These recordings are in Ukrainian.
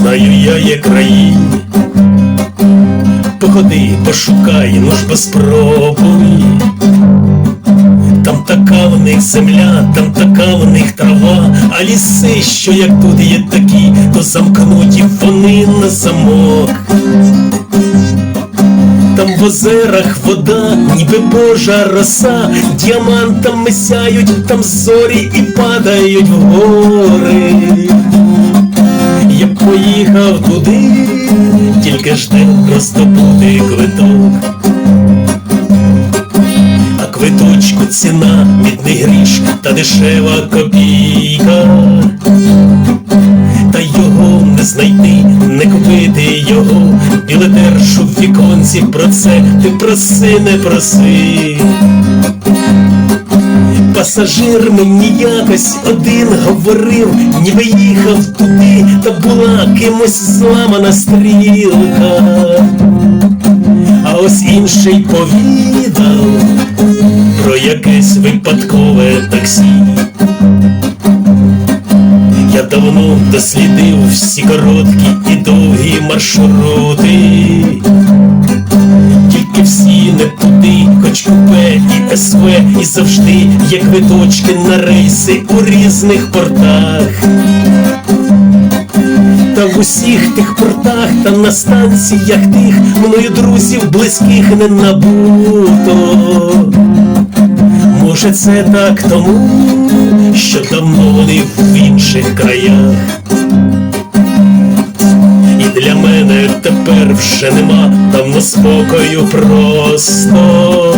співає краї. Походи, пошукай, ну ж безпробуй. Там така в них земля, там така в них трава, а ліси, що як тут є такі, то замкнуті вони на замок. Там в озерах вода, ніби божа роса, діамантами сяють, там зорі і падають в гори. Поїхав туди, тільки жде роздобути квиток. А квиточку ціна, мідний гріш та дешева копійка. Та його не знайти, не купити його, білетершу в віконці про це ти проси, не проси. Пасажир мені якось один говорив, ніби їхав туди, та була кимось зламана стрілка. А ось інший повідав про якесь випадкове таксі. Я давно дослідив всі короткі і довгі маршрути, не туди, хоч купе і СВ, і завжди є квиточки на рейси у різних портах. Та в усіх тих портах та на станціях тих мною друзів близьких не набуто. Може, це так тому, що давно вони в інших краях. Мене тепер вже нема давно спокою просто.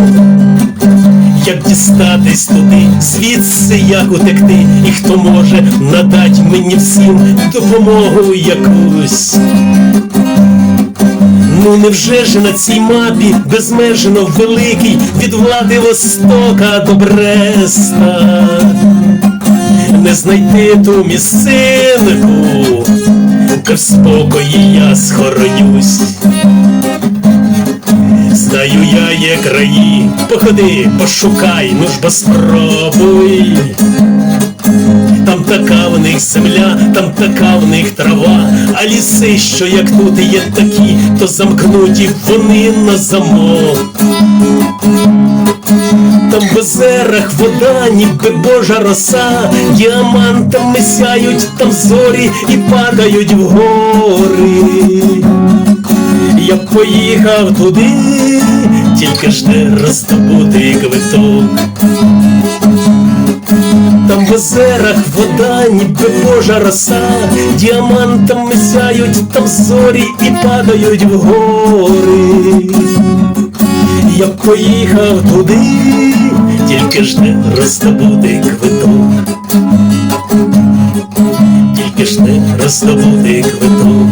Як дістатись туди, звідси як утекти, і хто може надать мені всім допомогу якусь. Ну невже ж на цій мапі безмежно великий від влади Востока до Бреста не знайти ту місцинку, поки в спокої я схоронюсь. Знаю я є краї, походи, пошукай, ну ж спробуй. Там така в них земля, там така в них трава, а ліси, що як тут є такі, то замкнуті вони на замок. Там в озерах вода, ніби божа роса, діамантами сяють там зорі і падають в гори. Я поїхав туди, тільки ж не роздобути квиток. Там в озерах вода, ніби божа роса, діамантами сяють там зорі і падають в гори. Я поїхав туди, тільки ж не роздобутий квиток, тільки ж не роздобутий квиток.